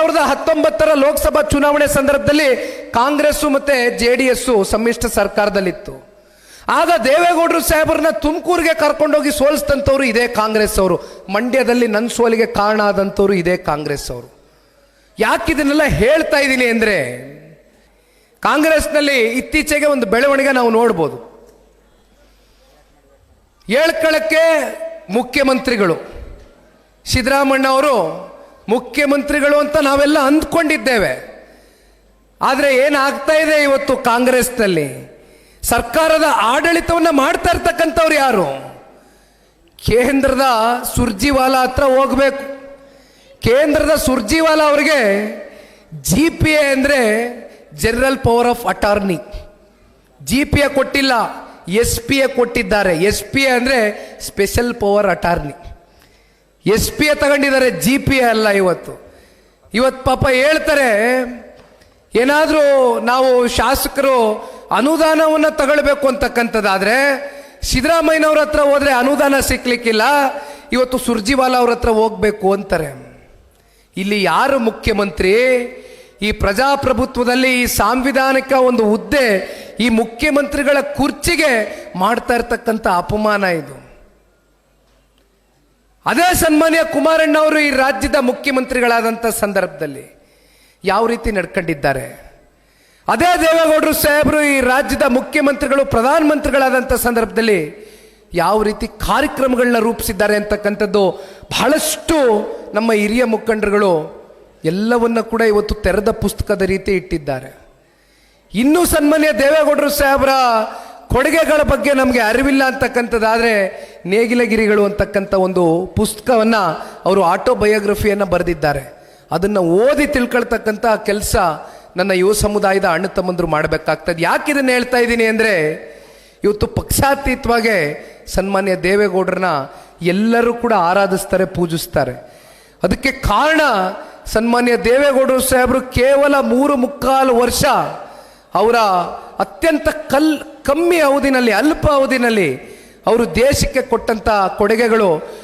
ಸಾವಿರದ ಹತ್ತೊಂಬತ್ತರ ಲೋಕಸಭಾ ಚುನಾವಣೆ ಸಂದರ್ಭದಲ್ಲಿ ಕಾಂಗ್ರೆಸ್ಸು ಮತ್ತೆ ಜೆ ಡಿ ಎಸ್ ಸಮ್ಮಿಶ್ರ ಸರ್ಕಾರದಲ್ಲಿತ್ತು. ಆಗ ದೇವೇಗೌಡರು ಸಾಹೇಬರನ್ನ ತುಮಕೂರಿಗೆ ಕರ್ಕೊಂಡೋಗಿ ಸೋಲಿಸಿದಂಥವ್ರು ಇದೇ ಕಾಂಗ್ರೆಸ್ ಅವರು. ಮಂಡ್ಯದಲ್ಲಿ ನನ್ನ ಸೋಲಿಗೆ ಕಾರಣ ಆದಂಥವ್ರು ಇದೇ ಕಾಂಗ್ರೆಸ್ ಅವರು. ಯಾಕೆ ಇದನ್ನೆಲ್ಲ ಹೇಳ್ತಾ ಇದ್ದೀನಿ ಅಂದರೆ, ಕಾಂಗ್ರೆಸ್ನಲ್ಲಿ ಇತ್ತೀಚೆಗೆ ಒಂದು ಬೆಳವಣಿಗೆ ನಾವು ನೋಡ್ಬೋದು. ಹೇಳ್ಕೊಳ್ಳಕ್ಕೆ ಮುಖ್ಯಮಂತ್ರಿಗಳು ಸಿದ್ದರಾಮಣ್ಣ ಅವರು ಮುಖ್ಯಮಂತ್ರಿಗಳು ಅಂತ ನಾವೆಲ್ಲ ಅಂದ್ಕೊಂಡಿದ್ದೇವೆ. ಆದರೆ ಏನಾಗ್ತಾ ಇದೆ ಇವತ್ತು ಕಾಂಗ್ರೆಸ್ನಲ್ಲಿ? ಸರ್ಕಾರದ ಆಡಳಿತವನ್ನು ಮಾಡ್ತಾ ಇರ್ತಕ್ಕಂಥವ್ರು ಯಾರು? ಕೇಂದ್ರದ ಸುರ್ಜಿವಾಲಾ ಹತ್ರ ಹೋಗಬೇಕು. ಕೇಂದ್ರದ ಸುರ್ಜಿವಾಲಾ ಅವರಿಗೆ ಜಿ ಪಿ ಎ ಅಂದರೆ general power of attorney. G P A ಕೊಟ್ಟಿಲ್ಲ, ಎಸ್ ಪಿ ಎ ಕೊಟ್ಟಿದ್ದಾರೆ. ಎಸ್ ಪಿ ಎ ಅಂದರೆ special power attorney. S P A ತಗೊಂಡಿದ್ದಾರೆ, ಜಿ ಪಿ ಎ ಅಲ್ಲ ಇವತ್ತು. ಇವತ್ತು ಪಾಪ ಹೇಳ್ತಾರೆ, ಏನಾದರೂ ನಾವು ಶಾಸಕರು ಅನುದಾನವನ್ನು ತಗೊಳ್ಬೇಕು ಅಂತಕ್ಕಂಥದ್ದಾದರೆ, ಸಿದ್ದರಾಮಯ್ಯನವ್ರ ಹತ್ರ ಹೋದರೆ ಅನುದಾನ ಸಿಕ್ಕಲಿಕ್ಕಿಲ್ಲ ಇವತ್ತು ಸುರ್ಜಿವಾಲಾ ಅವ್ರ ಹತ್ರ ಹೋಗ್ಬೇಕು ಅಂತಾರೆ. ಇಲ್ಲಿ ಯಾರು ಮುಖ್ಯಮಂತ್ರಿ? ಈ ಪ್ರಜಾಪ್ರಭುತ್ವದಲ್ಲಿ ಈ ಸಾಂವಿಧಾನಿಕ ಒಂದು ಹುದ್ದೆ ಈ ಮುಖ್ಯಮಂತ್ರಿಗಳ ಕುರ್ಚಿಗೆ ಮಾಡ್ತಾ ಇರ್ತಕ್ಕಂಥ ಅಪಮಾನ ಇದು. ಅದೇ ಸನ್ಮಾನ್ಯ ಕುಮಾರಣ್ಣ ಅವರು ಈ ರಾಜ್ಯದ ಮುಖ್ಯಮಂತ್ರಿಗಳಾದಂಥ ಸಂದರ್ಭದಲ್ಲಿ ಯಾವ ರೀತಿ ನಡ್ಕೊಂಡಿದ್ದಾರೆ? ಅದೇ ದೇವೇಗೌಡರು ಸಾಹೇಬರು ಈ ರಾಜ್ಯದ ಮುಖ್ಯಮಂತ್ರಿಗಳು, ಪ್ರಧಾನಮಂತ್ರಿಗಳಾದಂಥ ಸಂದರ್ಭದಲ್ಲಿ ಯಾವ ರೀತಿ ಕಾರ್ಯಕ್ರಮಗಳನ್ನ ರೂಪಿಸಿದ್ದಾರೆ ಅಂತಕ್ಕಂಥದ್ದು ಬಹಳಷ್ಟು ನಮ್ಮ ಹಿರಿಯ ಮುಖಂಡರುಗಳು ಎಲ್ಲವನ್ನ ಕೂಡ ಇವತ್ತು ತೆರೆದ ಪುಸ್ತಕದ ರೀತಿ ಇಟ್ಟಿದ್ದಾರೆ. ಇನ್ನೂ ಸನ್ಮಾನ್ಯ ದೇವೇಗೌಡರು ಸಾಹೇಬರ ಕೊಡುಗೆಗಳ ಬಗ್ಗೆ ನಮಗೆ ಅರಿವಿಲ್ಲ ಅಂತಕ್ಕಂಥದ್ದಾದರೆ ನೇಗಿಲಗಿರಿಗಳು ಅಂತಕ್ಕಂಥ ಒಂದು ಪುಸ್ತಕವನ್ನು ಅವರು ಆಟೋಬಯೋಗ್ರಫಿಯನ್ನು ಬರೆದಿದ್ದಾರೆ. ಅದನ್ನು ಓದಿ ತಿಳ್ಕೊಳ್ತಕ್ಕಂಥ ಕೆಲಸ ನನ್ನ ಯುವ ಸಮುದಾಯದ ಅಣ್ಣ ತಮ್ಮಂದರು ಮಾಡಬೇಕಾಗ್ತದೆ. ಯಾಕೆ ಇದನ್ನು ಹೇಳ್ತಾ ಇದ್ದೀನಿ ಅಂದರೆ, ಇವತ್ತು ಪಕ್ಷಾತೀತವಾಗಿ ಸನ್ಮಾನ್ಯ ದೇವೇಗೌಡರನ್ನ ಎಲ್ಲರೂ ಕೂಡ ಆರಾಧಿಸ್ತಾರೆ, ಪೂಜಿಸ್ತಾರೆ. ಅದಕ್ಕೆ ಕಾರಣ ಸನ್ಮಾನ್ಯ ದೇವೇಗೌಡರು ಸಾಹೇಬರು ಕೇವಲ ಮೂರು ಮುಕ್ಕಾಲು ವರ್ಷ ಅವರ ಅತ್ಯಂತ ಕಲ್, ಕಮ್ಮಿ ಅವಧಿನಲ್ಲಿ, ಅಲ್ಪ ಅವಧಿನಲ್ಲಿ ಅವರು ದೇಶಕ್ಕೆ ಕೊಟ್ಟಂತ ಕೊಡುಗೆಗಳು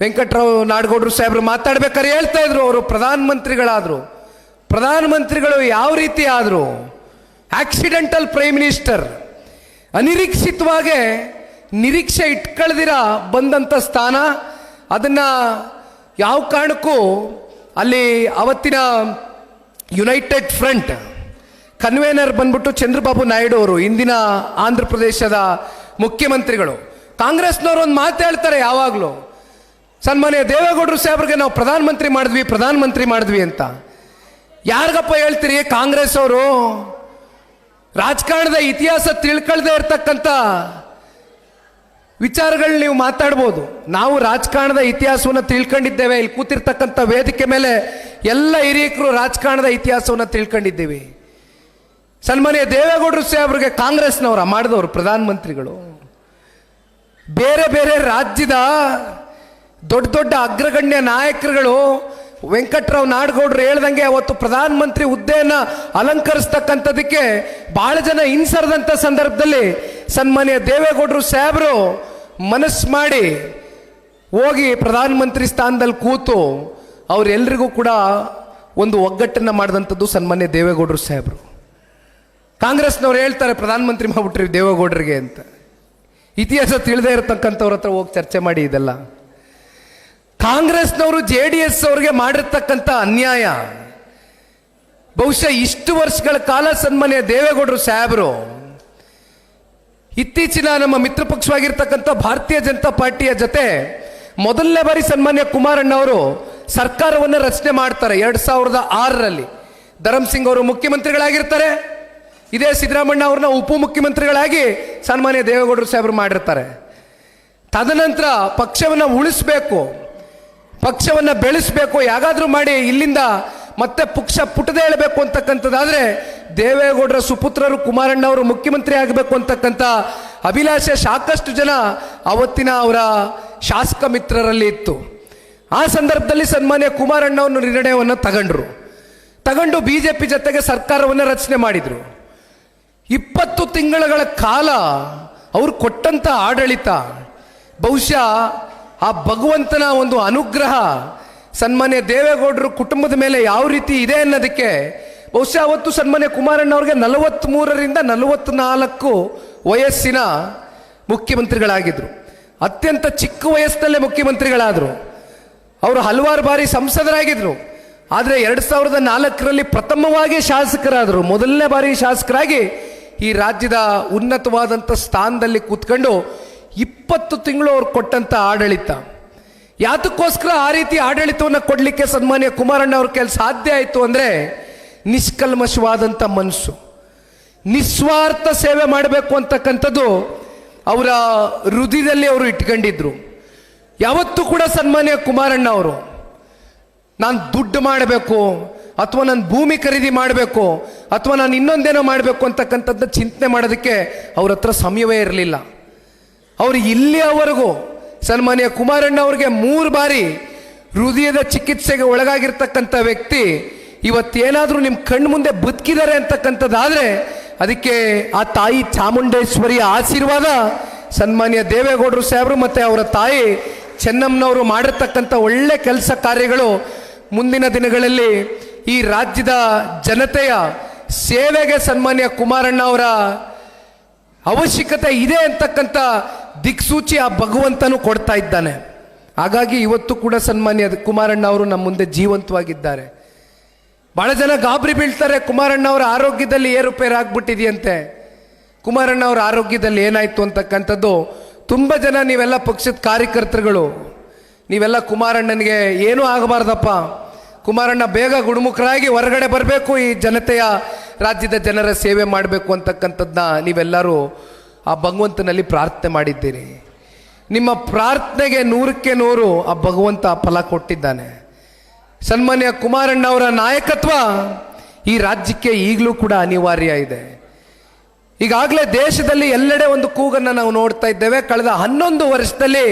ವೆಂಕಟರಾವ್ ನಾಡಗೌಡರು ಸಾಹೇಬರು ಮಾತಾಡ್ಬೇಕಾದ್ರೆ ಹೇಳ್ತಾ ಇದ್ರು ಅವರು, ಪ್ರಧಾನಮಂತ್ರಿಗಳಾದರು. ಪ್ರಧಾನಮಂತ್ರಿಗಳು ಯಾವ ರೀತಿ ಆದರು? ಆಕ್ಸಿಡೆಂಟಲ್ ಪ್ರೈಮ್ ಮಿನಿಸ್ಟರ್ ಅನಿರೀಕ್ಷಿತವಾಗಿ ನಿರೀಕ್ಷೆ ಇಟ್ಕೊಳ್ದಿರ ಬಂದಂಥ ಸ್ಥಾನ. ಅದನ್ನು ಯಾವ ಕಾರಣಕ್ಕೂ ಅಲ್ಲಿ ಅವತ್ತಿನ ಯುನೈಟೆಡ್ ಫ್ರಂಟ್ ಕನ್ವೇನರ್ ಬಂದ್ಬಿಟ್ಟು ಚಂದ್ರಬಾಬು ನಾಯ್ಡು ಅವರು, ಇಂದಿನ ಆಂಧ್ರ ಪ್ರದೇಶದ ಮುಖ್ಯಮಂತ್ರಿಗಳು. ಕಾಂಗ್ರೆಸ್ನವರು ಒಂದು ಮಾತು ಹೇಳ್ತಾರೆ ಯಾವಾಗಲೂ, ಸನ್ಮಾನ್ಯ ದೇವೇಗೌಡರು ಸಾಹೇಬ್ರಿಗೆ ನಾವು ಪ್ರಧಾನಮಂತ್ರಿ ಮಾಡಿದ್ವಿ ಪ್ರಧಾನಮಂತ್ರಿ ಮಾಡಿದ್ವಿ ಅಂತ. ಯಾರಿಗಪ್ಪ ಹೇಳ್ತೀರಿ ಕಾಂಗ್ರೆಸ್ ಅವರು ರಾಜಕಾರಣದ ಇತಿಹಾಸ ತಿಳ್ಕೊಳ್ದೇ ಇರತಕ್ಕಂಥ ವಿಚಾರಗಳು ನೀವು ಮಾತಾಡ್ಬೋದು. ನಾವು ರಾಜಕಾರಣದ ಇತಿಹಾಸವನ್ನು ತಿಳ್ಕೊಂಡಿದ್ದೇವೆ, ಇಲ್ಲಿ ಕೂತಿರ್ತಕ್ಕಂಥ ವೇದಿಕೆ ಮೇಲೆ ಎಲ್ಲ ಹಿರಿಯಕರು ರಾಜಕಾರಣದ ಇತಿಹಾಸವನ್ನು ತಿಳ್ಕೊಂಡಿದ್ದೀವಿ. ಸನ್ಮಾನ್ಯ ದೇವೇಗೌಡರು ಸಾಹೇಬ್ರಿಗೆ ಕಾಂಗ್ರೆಸ್ನವರ ಮಾಡಿದವರು ಪ್ರಧಾನಮಂತ್ರಿಗಳು. ಬೇರೆ ಬೇರೆ ರಾಜ್ಯದ ದೊಡ್ಡ ದೊಡ್ಡ ಅಗ್ರಗಣ್ಯ ನಾಯಕರುಗಳು ವೆಂಕಟರಾವ್ ನಾಡಗೌಡರು ಹೇಳ್ದಂಗೆ ಅವತ್ತು ಪ್ರಧಾನಮಂತ್ರಿ ಹುದ್ದೆಯನ್ನು ಅಲಂಕರಿಸ್ತಕ್ಕಂಥದಕ್ಕೆ ಬಹಳ ಜನ ಹಿಂಸರದಂಥ ಸಂದರ್ಭದಲ್ಲಿ ಸನ್ಮಾನ್ಯ ದೇವೇಗೌಡರು ಸಾಹೇಬರು ಮನಸ್ಸು ಮಾಡಿ ಹೋಗಿ ಪ್ರಧಾನಮಂತ್ರಿ ಸ್ಥಾನದಲ್ಲಿ ಕೂತು ಅವರೆಲ್ಲರಿಗೂ ಕೂಡ ಒಂದು ಒಗ್ಗಟ್ಟನ್ನು ಮಾಡಿದಂಥದ್ದು ಸನ್ಮಾನ್ಯ ದೇವೇಗೌಡರು ಸಾಹೇಬರು ಕಾಂಗ್ರೆಸ್ನವ್ರು ಹೇಳ್ತಾರೆ, ಪ್ರಧಾನಮಂತ್ರಿ ಮಾಡ್ಬಿಟ್ರಿ ದೇವೇಗೌಡರಿಗೆ ಅಂತ. ಇತಿಹಾಸ ತಿಳಿದೇ ಇರತಕ್ಕಂಥವ್ರ ಹತ್ರ ಹೋಗಿ ಚರ್ಚೆ ಮಾಡಿ ಇದೆಲ್ಲ. ಕಾಂಗ್ರೆಸ್ನವರು ಜೆ ಡಿ ಎಸ್ ಅವ್ರಿಗೆ ಮಾಡಿರ್ತಕ್ಕಂಥ ಅನ್ಯಾಯ. ಬಹುಶಃ ಇಷ್ಟು ವರ್ಷಗಳ ಕಾಲ ಸನ್ಮಾನ್ಯ ದೇವೇಗೌಡರು ಸಾಹೇಬರು ಇತ್ತೀಚಿನ ನಮ್ಮ ಮಿತ್ರ ಪಕ್ಷವಾಗಿರ್ತಕ್ಕಂಥ ಭಾರತೀಯ ಜನತಾ ಪಾರ್ಟಿಯ ಜೊತೆ ಮೊದಲನೇ ಬಾರಿ ಸನ್ಮಾನ್ಯ ಕುಮಾರಣ್ಣ ಅವರು ಸರ್ಕಾರವನ್ನು ರಚನೆ ಮಾಡ್ತಾರೆ, ಎರಡು ಸಾವಿರದ ಆರರಲ್ಲಿ. ಧರಮ್ ಸಿಂಗ್ ಅವರು ಮುಖ್ಯಮಂತ್ರಿಗಳಾಗಿರ್ತಾರೆ ಇದೇ ಸಿದ್ದರಾಮಣ್ಣ ಅವ್ರನ್ನ ಉಪಮುಖ್ಯಮಂತ್ರಿಗಳಾಗಿ ಸನ್ಮಾನ್ಯ ದೇವೇಗೌಡರು ಸಾಹೇಬರು ಮಾಡಿರ್ತಾರೆ. ತದನಂತರ ಪಕ್ಷವನ್ನು ಉಳಿಸ್ಬೇಕು, ಪಕ್ಷವನ್ನು ಬೆಳೆಸಬೇಕು, ಯಾಗಾದರೂ ಮಾಡಿ ಇಲ್ಲಿಂದ ಮತ್ತೆ ಪಕ್ಷ ಪುಟದೇ ಹೇಳಬೇಕು ಅಂತಕ್ಕಂಥದ್ದಾದರೆ ದೇವೇಗೌಡರ ಸುಪುತ್ರರು ಕುಮಾರಣ್ಣ ಅವರು ಮುಖ್ಯಮಂತ್ರಿ ಆಗಬೇಕು ಅಂತಕ್ಕಂಥ ಅಭಿಲಾಷೆ ಸಾಕಷ್ಟು ಜನ ಅವತ್ತಿನ ಅವರ ಶಾಸಕ ಮಿತ್ರರಲ್ಲಿ ಇತ್ತು. ಆ ಸಂದರ್ಭದಲ್ಲಿ ಸನ್ಮಾನ್ಯ ಕುಮಾರಣ್ಣ ಅವರು ನಿರ್ಣಯವನ್ನು ತಗೊಂಡ್ರು. ತಗೊಂಡು ಬಿ ಜೆ ಪಿ ಜೊತೆಗೆ ಸರ್ಕಾರವನ್ನು ರಚನೆ ಮಾಡಿದರು. ಇಪ್ಪತ್ತು ತಿಂಗಳುಗಳ ಕಾಲ ಅವರು ಕೊಟ್ಟಂತ ಆಡಳಿತ. ಬಹುಶಃ ಆ ಭಗವಂತನ ಒಂದು ಅನುಗ್ರಹ ಸನ್ಮಾನ್ಯ ದೇವೇಗೌಡರು ಕುಟುಂಬದ ಮೇಲೆ ಯಾವ ರೀತಿ ಇದೆ ಅನ್ನೋದಕ್ಕೆ ಬಹುಶಃ ಅವತ್ತು ಸನ್ಮಾನ್ಯ ಕುಮಾರಣ್ಣ ಅವ್ರಿಗೆ ನಲವತ್ತ್ಮೂರರಿಂದ ನಲವತ್ತ್ನಾಲ್ಕು ವಯಸ್ಸಿನ ಮುಖ್ಯಮಂತ್ರಿಗಳಾಗಿದ್ರು. ಅತ್ಯಂತ ಚಿಕ್ಕ ವಯಸ್ಸಿನಲ್ಲೇ ಮುಖ್ಯಮಂತ್ರಿಗಳಾದರು. ಅವರು ಹಲವಾರು ಬಾರಿ ಸಂಸದರಾಗಿದ್ರು. ಆದರೆ ಎರಡು ಸಾವಿರದ ನಾಲ್ಕರಲ್ಲಿ ಪ್ರಥಮವಾಗಿ ಶಾಸಕರಾದರು. ಮೊದಲನೇ ಬಾರಿ ಶಾಸಕರಾಗಿ ಈ ರಾಜ್ಯದ ಉನ್ನತವಾದಂಥ ಸ್ಥಾನದಲ್ಲಿ ಕೂತ್ಕೊಂಡು ಇಪ್ಪತ್ತು ತಿಂಗಳು ಅವ್ರು ಕೊಟ್ಟಂಥ ಆಡಳಿತ. ಯಾತಕ್ಕೋಸ್ಕರ ಆ ರೀತಿ ಆಡಳಿತವನ್ನು ಕೊಡಲಿಕ್ಕೆ ಸನ್ಮಾನ್ಯ ಕುಮಾರಣ್ಣ ಅವ್ರ ಕೆಲಸ ಸಾಧ್ಯ ಆಯಿತು ಅಂದರೆ ನಿಷ್ಕಲ್ಮಶವಾದಂಥ ಮನಸ್ಸು. ನಿಸ್ವಾರ್ಥ ಸೇವೆ ಮಾಡಬೇಕು ಅಂತಕ್ಕಂಥದ್ದು ಅವರ ಹೃದಯದಲ್ಲಿ ಅವರು ಇಟ್ಕೊಂಡಿದ್ರು. ಯಾವತ್ತೂ ಕೂಡ ಸನ್ಮಾನ್ಯ ಕುಮಾರಣ್ಣ ಅವರು, ನಾನು ದುಡ್ಡು ಮಾಡಬೇಕು ಅಥವಾ ನಾನು ಭೂಮಿ ಖರೀದಿ ಮಾಡಬೇಕು, ಅಥವಾ ನಾನು ಇನ್ನೊಂದೇನೋ ಮಾಡಬೇಕು ಅಂತಕ್ಕಂಥದ್ದು ಚಿಂತನೆ ಮಾಡೋದಕ್ಕೆ ಅವ್ರ ಹತ್ರ ಸಮಯವೇ ಇರಲಿಲ್ಲ. ಅವರು ಇಲ್ಲಿಯವರೆಗೂ ಸನ್ಮಾನ್ಯ ಕುಮಾರಣ್ಣ ಅವ್ರಿಗೆ ಮೂರು ಬಾರಿ ಹೃದಯದ ಚಿಕಿತ್ಸೆಗೆ ಒಳಗಾಗಿರ್ತಕ್ಕಂಥ ವ್ಯಕ್ತಿ ಇವತ್ತೇನಾದರೂ ನಿಮ್ಮ ಕಣ್ಣು ಮುಂದೆ ಬದುಕಿದ್ದಾರೆ ಅಂತಕ್ಕಂಥದ್ದಾದರೆ ಅದಕ್ಕೆ ಆ ತಾಯಿ ಚಾಮುಂಡೇಶ್ವರಿಯ ಆಶೀರ್ವಾದ ಸನ್ಮಾನ್ಯ ದೇವೇಗೌಡರು ಸಾಹೇಬರು ಮತ್ತು ಅವರ ತಾಯಿ ಚೆನ್ನಮ್ಮನವರು ಮಾಡಿರ್ತಕ್ಕಂಥ ಒಳ್ಳೆ ಕೆಲಸ ಕಾರ್ಯಗಳು ಮುಂದಿನ ದಿನಗಳಲ್ಲಿ ಈ ರಾಜ್ಯದ ಜನತೆಯ ಸೇವೆಗೆ ಸನ್ಮಾನ್ಯ ಕುಮಾರಣ್ಣ ಅವರ ಅವಶ್ಯಕತೆ ಇದೆ ಅಂತಕ್ಕಂಥ ದಿಕ್ಸೂಚಿ ಆ ಭಗವಂತನು ಕೊಡ್ತಾ ಇದ್ದಾನೆ. ಹಾಗಾಗಿ ಇವತ್ತು ಕೂಡ ಸನ್ಮಾನ್ಯ ಕುಮಾರಣ್ಣ ಅವರು ನಮ್ಮ ಮುಂದೆ ಜೀವಂತವಾಗಿದ್ದಾರೆ. ಬಹಳ ಜನ ಗಾಬರಿ ಬೀಳ್ತಾರೆ, ಕುಮಾರಣ್ಣ ಅವರ ಆರೋಗ್ಯದಲ್ಲಿ ಏರುಪೇರು ಆಗ್ಬಿಟ್ಟಿದೆಯಂತೆ ಕುಮಾರಣ್ಣ ಅವರ ಆರೋಗ್ಯದಲ್ಲಿ ಏನಾಯಿತು ಅಂತಕ್ಕಂಥದ್ದು, ತುಂಬ ಜನ ನೀವೆಲ್ಲ ಪಕ್ಷದ ಕಾರ್ಯಕರ್ತರುಗಳು, ನೀವೆಲ್ಲ ಕುಮಾರಣ್ಣನಿಗೆ ಏನೂ ಆಗಬಾರ್ದಪ್ಪ. ಕುಮಾರಣ್ಣ, ಬೇಗ ಗುಣಮುಖರಾಗಿ ಹೊರಗಡೆ ಬರಬೇಕು, ಈ ಜನತೆಯ, ರಾಜ್ಯದ ಜನರ ಸೇವೆ ಮಾಡಬೇಕು ಅಂತಕ್ಕಂಥದ್ದನ್ನ ನೀವೆಲ್ಲರೂ ಆ ಭಗವಂತನಲ್ಲಿ ಪ್ರಾರ್ಥನೆ ಮಾಡಿದ್ದೀರಿ. ನಿಮ್ಮ ಪ್ರಾರ್ಥನೆಗೆ ನೂರಕ್ಕೆ ನೂರು ಆ ಭಗವಂತ ಫಲ ಕೊಟ್ಟಿದ್ದಾನೆ. ಸನ್ಮಾನ್ಯ ಕುಮಾರಣ್ಣ ಅವರ ನಾಯಕತ್ವ ಈ ರಾಜ್ಯಕ್ಕೆ ಈಗಲೂ ಕೂಡ ಅನಿವಾರ್ಯ ಇದೆ. ಈಗಾಗಲೇ ದೇಶದಲ್ಲಿ ಎಲ್ಲೆಡೆ ಒಂದು ಕೂಗನ್ನು ನಾವು ನೋಡ್ತಾ ಇದ್ದೇವೆ. ಕಳೆದ ಹನ್ನೊಂದು ವರ್ಷದಲ್ಲಿ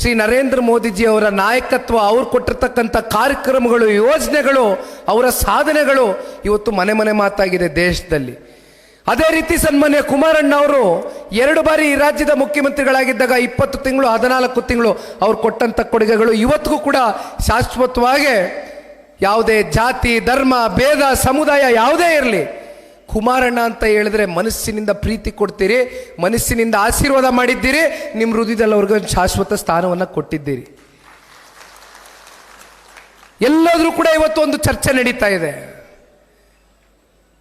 ಶ್ರೀ ನರೇಂದ್ರ ಮೋದಿಜಿ ಅವರ ನಾಯಕತ್ವ, ಅವ್ರು ಕೊಟ್ಟಿರ್ತಕ್ಕಂಥ ಕಾರ್ಯಕ್ರಮಗಳು, ಯೋಜನೆಗಳು, ಅವರ ಸಾಧನೆಗಳು ಇವತ್ತು ಮನೆ ಮನೆ ಮಾತಾಗಿದೆ ದೇಶದಲ್ಲಿ. ಅದೇ ರೀತಿ ಸನ್ಮಾನ್ಯ ಕುಮಾರಣ್ಣ ಅವರು ಎರಡು ಬಾರಿ ಈ ರಾಜ್ಯದ ಮುಖ್ಯಮಂತ್ರಿಗಳಾಗಿದ್ದಾಗ ಇಪ್ಪತ್ತು ತಿಂಗಳು, ಹದಿನಾಲ್ಕು ತಿಂಗಳು ಅವ್ರು ಕೊಟ್ಟಂಥ ಕೊಡುಗೆಗಳು ಇವತ್ತಿಗೂ ಕೂಡ ಶಾಶ್ವತವಾಗಿ ಯಾವುದೇ ಜಾತಿ, ಧರ್ಮ, ಭೇದ, ಸಮುದಾಯ ಯಾವುದೇ ಇರಲಿ ಕುಮಾರಣ್ಣ ಅಂತ ಹೇಳಿದ್ರೆ ಮನಸ್ಸಿನಿಂದ ಪ್ರೀತಿ ಕೊಡ್ತೀರಿ, ಮನಸ್ಸಿನಿಂದ ಆಶೀರ್ವಾದ ಮಾಡಿದ್ದೀರಿ ನಿಮ್ಮ ಹೃದಯದಲ್ಲಿ ಅವ್ರಿಗೆ ಒಂದು ಶಾಶ್ವತ ಸ್ಥಾನವನ್ನು ಕೊಟ್ಟಿದ್ದೀರಿ. ಎಲ್ಲಾದರೂ ಕೂಡ ಇವತ್ತು ಒಂದು ಚರ್ಚೆ ನಡೀತಾ ಇದೆ.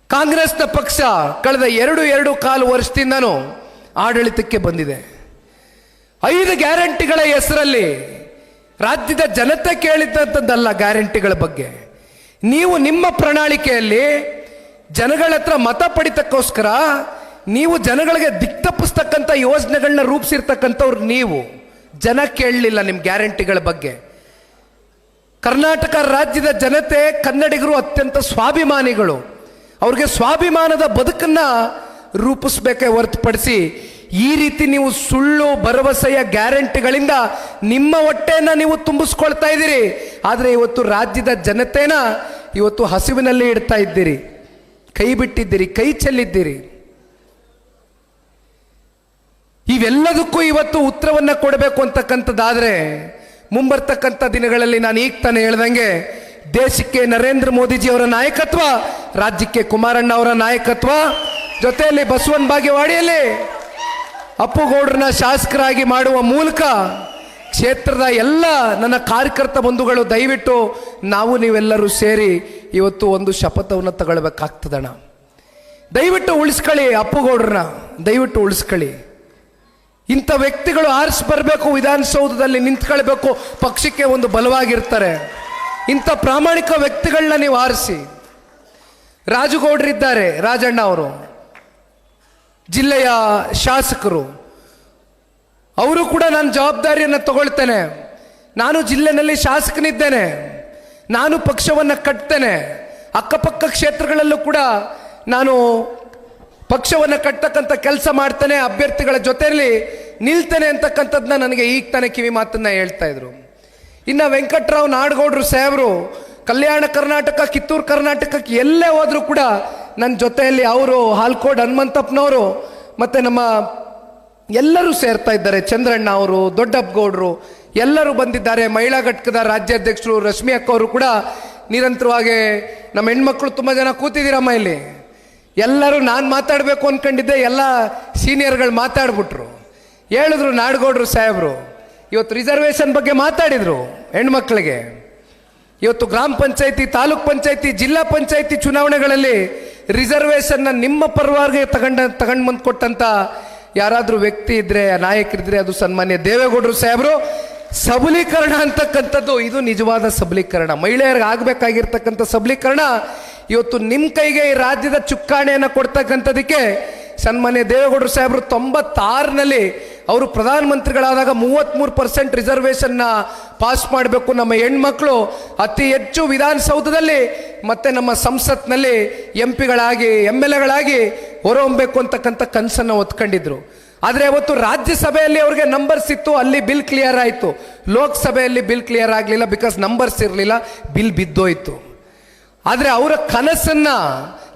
ಕಾಂಗ್ರೆಸ್ನ ಪಕ್ಷ ಕಳೆದ ಎರಡು ಎರಡು ಕಾಲು ವರ್ಷದಿಂದನೂ ಆಡಳಿತಕ್ಕೆ ಬಂದಿದೆ. ಐದು ಗ್ಯಾರಂಟಿಗಳ ಹೆಸರಲ್ಲಿ ರಾಜ್ಯದ ಜನತೆ ಕೇಳಿದ್ದಂಥದ್ದಲ್ಲ ಗ್ಯಾರಂಟಿಗಳ ಬಗ್ಗೆ. ನೀವು ನಿಮ್ಮ ಪ್ರಣಾಳಿಕೆಯಲ್ಲಿ ಜನಗಳ ಹತ್ರ ಮತ ಪಡಿತಕ್ಕೋಸ್ಕರ ನೀವು ಜನಗಳಿಗೆ ದಿಕ್ತಪ್ಪಿಸ್ತಕ್ಕಂಥ ಯೋಜನೆಗಳನ್ನ ರೂಪಿಸಿರ್ತಕ್ಕಂಥವ್ರು ನೀವು. ಜನ ಕೇಳಲಿಲ್ಲ ನಿಮ್ಮ ಗ್ಯಾರಂಟಿಗಳ ಬಗ್ಗೆ. ಕರ್ನಾಟಕ ರಾಜ್ಯದ ಜನತೆ ಕನ್ನಡಿಗರು ಅತ್ಯಂತ ಸ್ವಾಭಿಮಾನಿಗಳು. ಅವ್ರಿಗೆ ಸ್ವಾಭಿಮಾನದ ಬದುಕನ್ನು ರೂಪಿಸ್ಬೇಕೆ ಹೊರತುಪಡಿಸಿ ಈ ರೀತಿ ನೀವು ಸುಳ್ಳು ಭರವಸೆಯ ಗ್ಯಾರಂಟಿಗಳಿಂದ ನಿಮ್ಮ ಹೊಟ್ಟೆಯನ್ನು ನೀವು ತುಂಬಿಸ್ಕೊಳ್ತಾ ಇದ್ದೀರಿ. ಆದರೆ ಇವತ್ತು ರಾಜ್ಯದ ಜನತೆನ ಇವತ್ತು ಹಸಿವಿನಲ್ಲಿ ಇಡ್ತಾ ಇದ್ದೀರಿ. ಕೈ ಬಿಟ್ಟಿದ್ದೀರಿ, ಕೈ ಚೆಲ್ಲಿದ್ದೀರಿ. ಇವೆಲ್ಲದಕ್ಕೂ ಇವತ್ತು ಉತ್ತರವನ್ನು ಕೊಡಬೇಕು ಅಂತಕ್ಕಂಥದ್ದಾದರೆ, ಮುಂಬರ್ತಕ್ಕಂಥ ದಿನಗಳಲ್ಲಿ ನಾನು ಈಗ ತಾನೇ ಹೇಳ್ದಂಗೆ, ದೇಶಕ್ಕೆ ನರೇಂದ್ರ ಮೋದಿಜಿ ಅವರ ನಾಯಕತ್ವ, ರಾಜ್ಯಕ್ಕೆ ಕುಮಾರಣ್ಣ ಅವರ ನಾಯಕತ್ವ, ಜೊತೆಯಲ್ಲಿ ಬಸವನ್ ಬಾಗೇವಾಡಿಯಲ್ಲಿ ಅಪ್ಪುಗೌಡ್ರನ್ನ ಶಾಸಕರಾಗಿ ಮಾಡುವ ಮೂಲಕ ಕ್ಷೇತ್ರದ ಎಲ್ಲ ನನ್ನ ಕಾರ್ಯಕರ್ತ ಬಂಧುಗಳು ದಯವಿಟ್ಟು ನಾವು ನೀವೆಲ್ಲರೂ ಸೇರಿ ಇವತ್ತು ಒಂದು ಶಪಥವನ್ನು ತಗೊಳ್ಬೇಕಾಗ್ತದಣ ದಯವಿಟ್ಟು ಉಳಿಸ್ಕೊಳ್ಳಿ ಅಪ್ಪುಗೌಡ್ರನ್ನ. ದಯವಿಟ್ಟು ಉಳಿಸ್ಕೊಳ್ಳಿ. ಇಂಥ ವ್ಯಕ್ತಿಗಳು ಆರಿಸಿ ಬರಬೇಕು, ವಿಧಾನಸೌಧದಲ್ಲಿ ನಿಂತ್ಕೊಳ್ಬೇಕು, ಪಕ್ಷಕ್ಕೆ ಒಂದು ಬಲವಾಗಿರ್ತಾರೆ. ಇಂಥ ಪ್ರಾಮಾಣಿಕ ವ್ಯಕ್ತಿಗಳನ್ನ ನೀವು ಆರಿಸಿ. ರಾಜುಗೌಡ್ರಿದ್ದಾರೆ, ರಾಜಣ್ಣ ಅವರು. ಜಿಲ್ಲೆಯ ಶಾಸಕರು. ಅವರು ಕೂಡ ನಾನು ಜವಾಬ್ದಾರಿಯನ್ನು ತಗೊಳ್ತೇನೆ. ನಾನು ಜಿಲ್ಲೆನಲ್ಲಿ ಶಾಸಕನಿದ್ದೇನೆ. ನಾನು ಪಕ್ಷವನ್ನು ಕಟ್ತೇನೆ. ಅಕ್ಕಪಕ್ಕ ಕ್ಷೇತ್ರಗಳಲ್ಲೂ ಕೂಡ ನಾನು ಪಕ್ಷವನ್ನು ಕಟ್ಟತಕ್ಕಂಥ ಕೆಲಸ ಮಾಡ್ತೇನೆ, ಅಭ್ಯರ್ಥಿಗಳ ಜೊತೆಯಲ್ಲಿ ನಿಲ್ತೇನೆ ಅಂತಕ್ಕಂಥದ್ದನ್ನ ನನಗೆ ಈಗ ತಾನೇ ಕಿವಿ ಮಾತನ್ನ ಹೇಳ್ತಾ ಇದ್ರು. ಇನ್ನು ವೆಂಕಟರಾವ್ ನಾಡಗೌಡರು ಸಾಹೇಬರು ಕಲ್ಯಾಣ ಕರ್ನಾಟಕ, ಕಿತ್ತೂರು ಕರ್ನಾಟಕಕ್ಕೆ ಎಲ್ಲೇ ಹೋದರೂ ಕೂಡ ನನ್ನ ಜೊತೆಯಲ್ಲಿ ಅವರು ಹಾಲ್ಕೋಡ್ ಹನುಮಂತಪ್ಪನವರು ಮತ್ತು ನಮ್ಮ ಎಲ್ಲರೂ ಸೇರ್ತಾ ಇದ್ದಾರೆ. ಚಂದ್ರಣ್ಣ ಅವರು, ದೊಡ್ಡಪ್ಪಗೌಡರು ಎಲ್ಲರೂ ಬಂದಿದ್ದಾರೆ. ಮಹಿಳಾ ಘಟಕದ ರಾಜ್ಯಾಧ್ಯಕ್ಷರು ರಶ್ಮಿ ಅಕ್ಕ ಅವರು ಕೂಡ ನಿರಂತರವಾಗಿ ನಮ್ಮ ಹೆಣ್ಮಕ್ಳು ತುಂಬ ಜನ ಕೂತಿದ್ದೀರಮ್ಮ ಇಲ್ಲಿ. ಎಲ್ಲರೂ ನಾನು ಮಾತಾಡಬೇಕು ಅಂದ್ಕೊಂಡಿದ್ದೆ ಎಲ್ಲ ಸೀನಿಯರ್ಗಳು ಮಾತಾಡ್ಬಿಟ್ರು. ಹೇಳಿದ್ರು ನಾಡಗೌಡರು ಸಾಹೇಬರು, ಇವತ್ತು ರಿಸರ್ವೇಷನ್ ಬಗ್ಗೆ ಮಾತಾಡಿದರು ಹೆಣ್ಮಕ್ಳಿಗೆ. ಇವತ್ತು ಗ್ರಾಮ ಪಂಚಾಯತಿ, ತಾಲೂಕ್ ಪಂಚಾಯತಿ, ಜಿಲ್ಲಾ ಪಂಚಾಯತಿ ಚುನಾವಣೆಗಳಲ್ಲಿ ರಿಸರ್ವೇಷನ್ನ ನಿಮ್ಮ ಪರವಾಗಿ ತಗೊಂಡ, ತಗೊಂಡು ಬಂದು ಕೊಟ್ಟಂತ ಯಾರಾದರೂ ವ್ಯಕ್ತಿ ಇದ್ರೆ ನಾಯಕರಿದ್ದರೆ ಅದು ಸನ್ಮಾನ್ಯ ದೇವೇಗೌಡರು ಸಾಹೇಬರು. ಸಬಲೀಕರಣ ಅಂತಕ್ಕಂಥದ್ದು, ಇದು ನಿಜವಾದ ಸಬಲೀಕರಣ. ಮಹಿಳೆಯರಿಗೆ ಆಗಬೇಕಾಗಿರ್ತಕ್ಕಂಥ ಸಬಲೀಕರಣ, ಇವತ್ತು ನಿಮ್ಮ ಕೈಗೆ ಈ ರಾಜ್ಯದ ಚುಕ್ಕಾಣೆಯನ್ನು ಕೊಡ್ತಕ್ಕಂಥದಕ್ಕೆ ಸನ್ಮಾನ್ಯ ದೇವೇಗೌಡರು ಸಾಹೇಬರು ತೊಂಬತ್ತಾರನಲ್ಲಿ ಅವರು ಪ್ರಧಾನಮಂತ್ರಿಗಳಾದಾಗ ಮೂವತ್ತ್ಮೂರು ಪರ್ಸೆಂಟ್ ರಿಸರ್ವೇಷನ್ನ ಪಾಸ್ ಮಾಡಬೇಕು ನಮ್ಮ ಹೆಣ್ಮಕ್ಳು. ಅತಿ ಹೆಚ್ಚು ವಿಧಾನಸೌಧದಲ್ಲಿ ಮತ್ತು ನಮ್ಮ ಸಂಸತ್ನಲ್ಲಿ ಎಂ ಪಿಗಳಾಗಿ ಎಂ ಎಲ್ ಎಗಳಾಗಿ ಹೊರಹೊಮ್ಮಬೇಕು ಅಂತಕ್ಕಂಥ ಕನಸನ್ನು ಹೊತ್ಕೊಂಡಿದ್ರು. ಆದರೆ ಅವತ್ತು ರಾಜ್ಯಸಭೆಯಲ್ಲಿ ಅವ್ರಿಗೆ ನಂಬರ್ಸ್ ಇತ್ತು, ಅಲ್ಲಿ ಬಿಲ್ ಕ್ಲಿಯರ್ ಆಯಿತು. ಲೋಕಸಭೆಯಲ್ಲಿ ಬಿಲ್ ಕ್ಲಿಯರ್ ಆಗಲಿಲ್ಲ ಬಿಕಾಸ್ ನಂಬರ್ಸ್ ಇರಲಿಲ್ಲ ಬಿಲ್ ಬಿದ್ದೋಯ್ತು. ಆದರೆ ಅವರ ಕನಸನ್ನು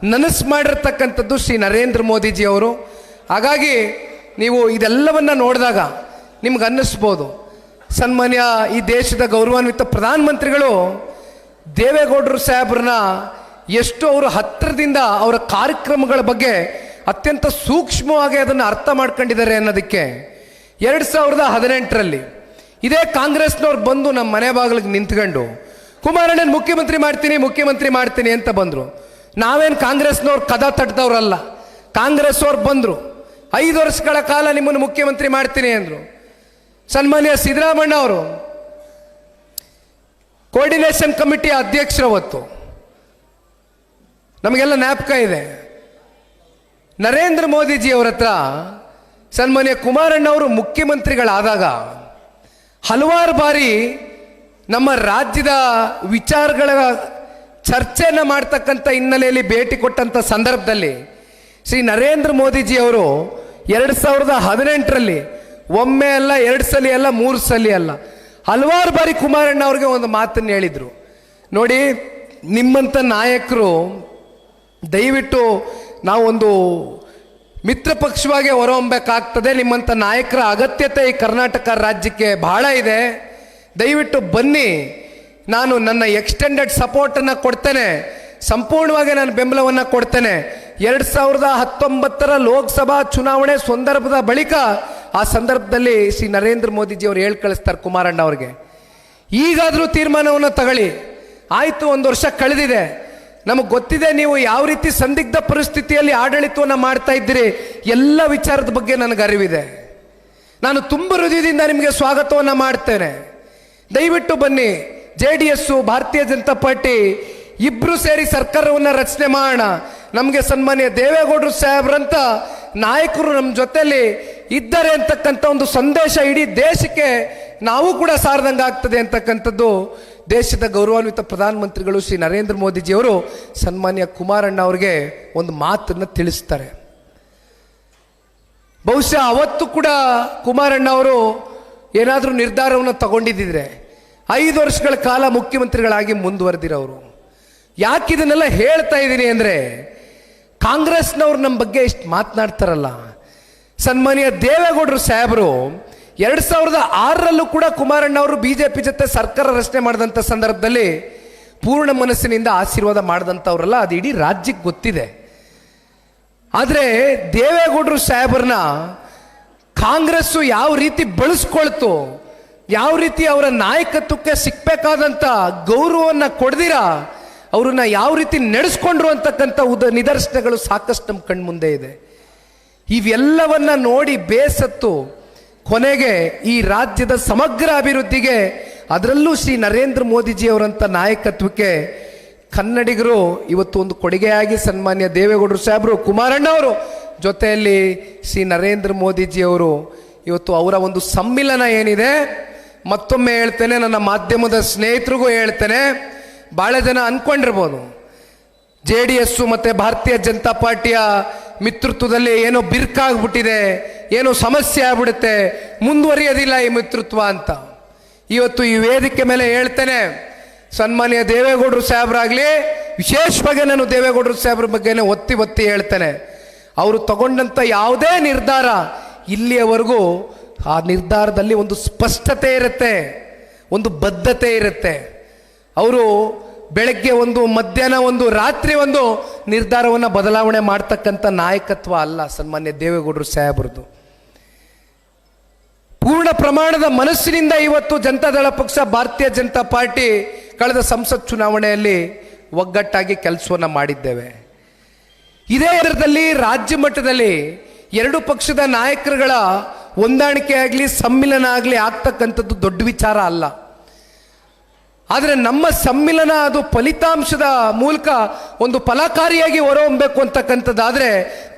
ನನಸು ಮಾಡಿರ್ತಕ್ಕಂಥದ್ದು ಶ್ರೀ ನರೇಂದ್ರ ಮೋದಿಜಿ ಅವರು. ಹಾಗಾಗಿ ನೀವು ಇದೆಲ್ಲವನ್ನು ನೋಡಿದಾಗ ನಿಮ್ಗೆ ಅನ್ನಿಸ್ಬೋದು. ಸನ್ಮಾನ್ಯ ಈ ದೇಶದ ಗೌರವಾನ್ವಿತ ಪ್ರಧಾನಮಂತ್ರಿಗಳು, ದೇವೇಗೌಡರು ಸಾಹೇಬ್ರನ್ನ ಎಷ್ಟು ಅವರು ಹತ್ತಿರದಿಂದ ಅವರ ಕಾರ್ಯಕ್ರಮಗಳ ಬಗ್ಗೆ ಅತ್ಯಂತ ಸೂಕ್ಷ್ಮವಾಗಿ ಅದನ್ನು ಅರ್ಥ ಮಾಡ್ಕೊಂಡಿದ್ದಾರೆ ಅನ್ನೋದಕ್ಕೆ ಎರಡು ಸಾವಿರದ ಹದಿನೆಂಟರಲ್ಲಿ ಇದೇ ಕಾಂಗ್ರೆಸ್ನವ್ರು ಬಂದು ನಮ್ಮ ಮನೆ ಬಾಗಿಲಿಗೆ ನಿಂತ್ಕೊಂಡು, ಕುಮಾರಣ್ಣನ, ಮುಖ್ಯಮಂತ್ರಿ ಮಾಡ್ತೀನಿ ಮುಖ್ಯಮಂತ್ರಿ ಮಾಡ್ತೀನಿ ಅಂತ ಬಂದರು. ನಾವೇನು ಕಾಂಗ್ರೆಸ್ನವ್ರು ಕದ ತಟ್ಟದವ್ರಲ್ಲ ಕಾಂಗ್ರೆಸ್ ಅವ್ರು ಬಂದರು. ಐದು ವರ್ಷಗಳ ಕಾಲ ನಿಮ್ಮನ್ನು ಮುಖ್ಯಮಂತ್ರಿ ಮಾಡ್ತೀನಿ ಅಂದರು. ಸನ್ಮಾನ್ಯ ಸಿದ್ದರಾಮಣ್ಣ ಅವರು ಕೋರ್ಡಿನೇಷನ್ ಕಮಿಟಿ ಅಧ್ಯಕ್ಷರವತ್ತು, ನಮಗೆಲ್ಲ ಜ್ಞಾಪಕ ಇದೆ. ನರೇಂದ್ರ ಮೋದಿಜಿ ಅವರ ಹತ್ರ ಸನ್ಮಾನ್ಯ ಕುಮಾರಣ್ಣವರು ಮುಖ್ಯಮಂತ್ರಿಗಳಾದಾಗ ಹಲವಾರು ಬಾರಿ ನಮ್ಮ ರಾಜ್ಯದ ವಿಚಾರಗಳ ಚರ್ಚೆಯನ್ನು ಮಾಡ್ತಕ್ಕಂಥ ಹಿನ್ನೆಲೆಯಲ್ಲಿ ಭೇಟಿ ಕೊಟ್ಟಂಥ ಸಂದರ್ಭದಲ್ಲಿ ಶ್ರೀ ನರೇಂದ್ರ ಮೋದಿಜಿ ಅವರು ಎರಡು ಸಾವಿರದ ಹದಿನೆಂಟರಲ್ಲಿ ಒಮ್ಮೆ ಅಲ್ಲ, ಎರಡು ಸಲ ಅಲ್ಲ, ಮೂರು ಸಲ ಅಲ್ಲ, ಹಲವಾರು ಬಾರಿ ಕುಮಾರಣ್ಣ ಅವ್ರಿಗೆ ಒಂದು ಮಾತನ್ನು ಹೇಳಿದರು. ನೋಡಿ, ನಿಮ್ಮಂಥ ನಾಯಕರು ದಯವಿಟ್ಟು ನಾವೊಂದು ಮಿತ್ರ ಪಕ್ಷವಾಗಿ ಹೊರಹೊಮ್ಮಬೇಕಾಗ್ತದೆ ನಿಮ್ಮಂಥ ನಾಯಕರ ಅಗತ್ಯತೆ ಈ ಕರ್ನಾಟಕ ರಾಜ್ಯಕ್ಕೆ ಬಹಳ ಇದೆ. ದಯವಿಟ್ಟು ಬನ್ನಿ. ನಾನು ನನ್ನ ಎಕ್ಸ್ಟೆಂಡೆಡ್ ಸಪೋರ್ಟನ್ನು ಕೊಡ್ತೇನೆ. ಸಂಪೂರ್ಣವಾಗಿ ನಾನು ಬೆಂಬಲವನ್ನು ಕೊಡ್ತೇನೆ. ಎರಡು ಸಾವಿರದ ಹತ್ತೊಂಬತ್ತರ ಲೋಕಸಭಾ ಚುನಾವಣೆ ಸಂದರ್ಭದ ಬಳಿಕ ಆ ಸಂದರ್ಭದಲ್ಲಿ ಶ್ರೀ ನರೇಂದ್ರ ಮೋದಿಜಿ ಅವರು ಹೇಳಿ ಕಳಿಸ್ತಾರೆ ಕುಮಾರಣ್ಣ ಅವ್ರಿಗೆ. ಈಗಾದರೂ ತೀರ್ಮಾನವನ್ನು ತಗೊಳ್ಳಿ. ಆಯಿತು, ಒಂದು ವರ್ಷ ಕಳೆದಿದೆ. ನಮಗೆ ಗೊತ್ತಿದೆ ನೀವು ಯಾವ ರೀತಿ ಸಂದಿಗ್ಧ ಪರಿಸ್ಥಿತಿಯಲ್ಲಿ ಆಡಳಿತವನ್ನು ಮಾಡ್ತಾ ಇದ್ದೀರಿ. ಎಲ್ಲ ವಿಚಾರದ ಬಗ್ಗೆ ನನಗೆ ಅರಿವಿದೆ. ನಾನು ತುಂಬ ಹೃದಯದಿಂದ ನಿಮಗೆ ಸ್ವಾಗತವನ್ನು ಮಾಡ್ತೇನೆ. ದಯವಿಟ್ಟು ಬನ್ನಿ, ಜೆ ಡಿ ಎಸ್ಸು ಭಾರತೀಯ ಜನತಾ ಪಾರ್ಟಿ ಇಬ್ರು ಸೇರಿ ಸರ್ಕಾರವನ್ನು ರಚನೆ ಮಾಡೋಣ. ನಮಗೆ ಸನ್ಮಾನ್ಯ ದೇವೇಗೌಡರು ಸಾಹೇಬ್ರಂತ ನಾಯಕರು ನಮ್ಮ ಜೊತೆಯಲ್ಲಿ ಇದ್ದಾರೆ ಅಂತಕ್ಕಂಥ ಒಂದು ಸಂದೇಶ ಇಡೀ ದೇಶಕ್ಕೆ ನಾವು ಕೂಡ ಸಾರ್ದಂಗೆ ಆಗ್ತದೆ ಅಂತಕ್ಕಂಥದ್ದು ದೇಶದ ಗೌರವಾನ್ವಿತ ಪ್ರಧಾನಮಂತ್ರಿಗಳು ಶ್ರೀ ನರೇಂದ್ರ ಮೋದಿಜಿಯವರು ಸನ್ಮಾನ್ಯ ಕುಮಾರಣ್ಣ ಅವರಿಗೆ ಒಂದು ಮಾತನ್ನು ತಿಳಿಸ್ತಾರೆ. ಬಹುಶಃ ಅವತ್ತು ಕೂಡ ಕುಮಾರಣ್ಣ ಅವರು ಏನಾದರೂ ನಿರ್ಧಾರವನ್ನು ತಗೊಂಡಿದ್ದಿದ್ರೆ ಐದು ವರ್ಷಗಳ ಕಾಲ ಮುಖ್ಯಮಂತ್ರಿಗಳಾಗಿ ಮುಂದುವರೆದಿರೋರು. ಯಾಕೆ ಇದನ್ನೆಲ್ಲ ಹೇಳ್ತಾ ಇದ್ದೀನಿ ಅಂದರೆ ಕಾಂಗ್ರೆಸ್ನವ್ರು ನಮ್ಮ ಬಗ್ಗೆ ಇಷ್ಟು ಮಾತನಾಡ್ತಾರಲ್ಲ. ಸನ್ಮಾನ್ಯ ದೇವೇಗೌಡರು ಸಾಹೇಬರು ಎರಡು ಸಾವಿರದ ಆರರಲ್ಲೂ ಕೂಡ ಕುಮಾರಣ್ಣ ಅವರು ಬಿ ಜೆ ಪಿ ಜೊತೆ ಸರ್ಕಾರ ರಚನೆ ಮಾಡಿದಂಥ ಸಂದರ್ಭದಲ್ಲಿ ಪೂರ್ಣ ಮನಸ್ಸಿನಿಂದ ಆಶೀರ್ವಾದ ಮಾಡಿದಂಥವ್ರಲ್ಲ, ಅದು ಇಡೀ ರಾಜ್ಯಕ್ಕೆ ಗೊತ್ತಿದೆ. ಆದರೆ ದೇವೇಗೌಡರು ಸಾಹೇಬರನ್ನ ಕಾಂಗ್ರೆಸ್ಸು ಯಾವ ರೀತಿ ಬಳಸ್ಕೊಳ್ತು, ಯಾವ ರೀತಿ ಅವರ ನಾಯಕತ್ವಕ್ಕೆ ಸಿಕ್ಕಬೇಕಾದಂಥ ಗೌರವವನ್ನು ಕೊಡ್ದಿರ, ಅವ್ರನ್ನ ಯಾವ ರೀತಿ ನಡೆಸ್ಕೊಂಡ್ರು ಅಂತಕ್ಕಂಥ ಉದ ನಿದರ್ಶನಗಳು ಸಾಕಷ್ಟು ನಮ್ಮ ಕಣ್ಮುಂದೆ ಇದೆ. ಇವೆಲ್ಲವನ್ನ ನೋಡಿ ಬೇಸತ್ತು ಕೊನೆಗೆ ಈ ರಾಜ್ಯದ ಸಮಗ್ರ ಅಭಿವೃದ್ಧಿಗೆ ಅದರಲ್ಲೂ ಶ್ರೀ ನರೇಂದ್ರ ಮೋದಿಜಿಯವರಂಥ ನಾಯಕತ್ವಕ್ಕೆ ಕನ್ನಡಿಗರು ಇವತ್ತು ಒಂದು ಕೊಡುಗೆಯಾಗಿ ಸನ್ಮಾನ್ಯ ದೇವೇಗೌಡರು ಸಾಹೇಬರು ಕುಮಾರಣ್ಣ ಅವರು ಜೊತೆಯಲ್ಲಿ ಶ್ರೀ ನರೇಂದ್ರ ಮೋದಿಜಿಯವರು ಇವತ್ತು ಅವರ ಒಂದು ಸಮ್ಮಿಲನ ಏನಿದೆ, ಮತ್ತೊಮ್ಮೆ ಹೇಳ್ತೇನೆ, ನನ್ನ ಮಾಧ್ಯಮದ ಸ್ನೇಹಿತರಿಗೂ ಹೇಳ್ತೇನೆ ಭಾಳ ಜನ ಅನ್ಕೊಂಡಿರ್ಬೋದು. ಜೆ ಡಿ ಎಸ್ಸು ಮತ್ತು ಭಾರತೀಯ ಜನತಾ ಪಾರ್ಟಿಯ ಮಿತ್ರತ್ವದಲ್ಲಿ ಏನೋ ಬಿರ್ಕಾಗ್ಬಿಟ್ಟಿದೆ, ಏನೋ ಸಮಸ್ಯೆ ಆಗ್ಬಿಡುತ್ತೆ, ಮುಂದುವರಿಯೋದಿಲ್ಲ ಈ ಮಿತ್ರತ್ವ ಅಂತ. ಇವತ್ತು ಈ ವೇದಿಕೆ ಮೇಲೆ ಹೇಳ್ತೇನೆ, ಸನ್ಮಾನ್ಯ ದೇವೇಗೌಡರು ಸಾಹೇಬರಾಗಲಿ, ವಿಶೇಷವಾಗಿ ನಾನು ದೇವೇಗೌಡರು ಸಾಹೇಬ್ರ ಬಗ್ಗೆನೇ ಒತ್ತಿ ಒತ್ತಿ ಹೇಳ್ತೇನೆ. ಅವರು ತಗೊಂಡಂಥ ಯಾವುದೇ ನಿರ್ಧಾರ ಇಲ್ಲಿಯವರೆಗೂ ಆ ನಿರ್ಧಾರದಲ್ಲಿ ಒಂದು ಸ್ಪಷ್ಟತೆ ಇರುತ್ತೆ, ಒಂದು ಬದ್ಧತೆ ಇರುತ್ತೆ. ಅವರು ಬೆಳಗ್ಗೆ ಒಂದು, ಮಧ್ಯಾಹ್ನ ಒಂದು, ರಾತ್ರಿ ಒಂದು ನಿರ್ಧಾರವನ್ನು ಬದಲಾವಣೆ ಮಾಡ್ತಕ್ಕಂಥ ನಾಯಕತ್ವ ಅಲ್ಲ ಸನ್ಮಾನ್ಯ ದೇವೇಗೌಡರು ಸಾಹೇಬರದು ಪೂರ್ಣ ಪ್ರಮಾಣದ ಮನಸ್ಸಿನಿಂದ ಇವತ್ತು ಜನತಾದಳ ಪಕ್ಷ, ಭಾರತೀಯ ಜನತಾ ಪಾರ್ಟಿ ಕಳೆದ ಸಂಸತ್ ಚುನಾವಣೆಯಲ್ಲಿ ಒಗ್ಗಟ್ಟಾಗಿ ಕೆಲಸವನ್ನು ಮಾಡಿದ್ದೇವೆ. ಇದೇ ಎದುರದಲ್ಲಿ ರಾಜ್ಯ ಮಟ್ಟದಲ್ಲಿ ಎರಡು ಪಕ್ಷದ ನಾಯಕರುಗಳ ಹೊಂದಾಣಿಕೆ ಆಗಲಿ, ಸಮ್ಮಿಲನ ಆಗಲಿ ಆಗ್ತಕ್ಕಂಥದ್ದು ದೊಡ್ಡ ವಿಚಾರ ಅಲ್ಲ. ಆದರೆ ನಮ್ಮ ಸಮ್ಮಿಲನ ಅದು ಫಲಿತಾಂಶದ ಮೂಲಕ ಒಂದು ಫಲಕಾರಿಯಾಗಿ ಹೊರಹೊಮ್ಮಬೇಕು ಅಂತಕ್ಕಂಥದ್ದಾದರೆ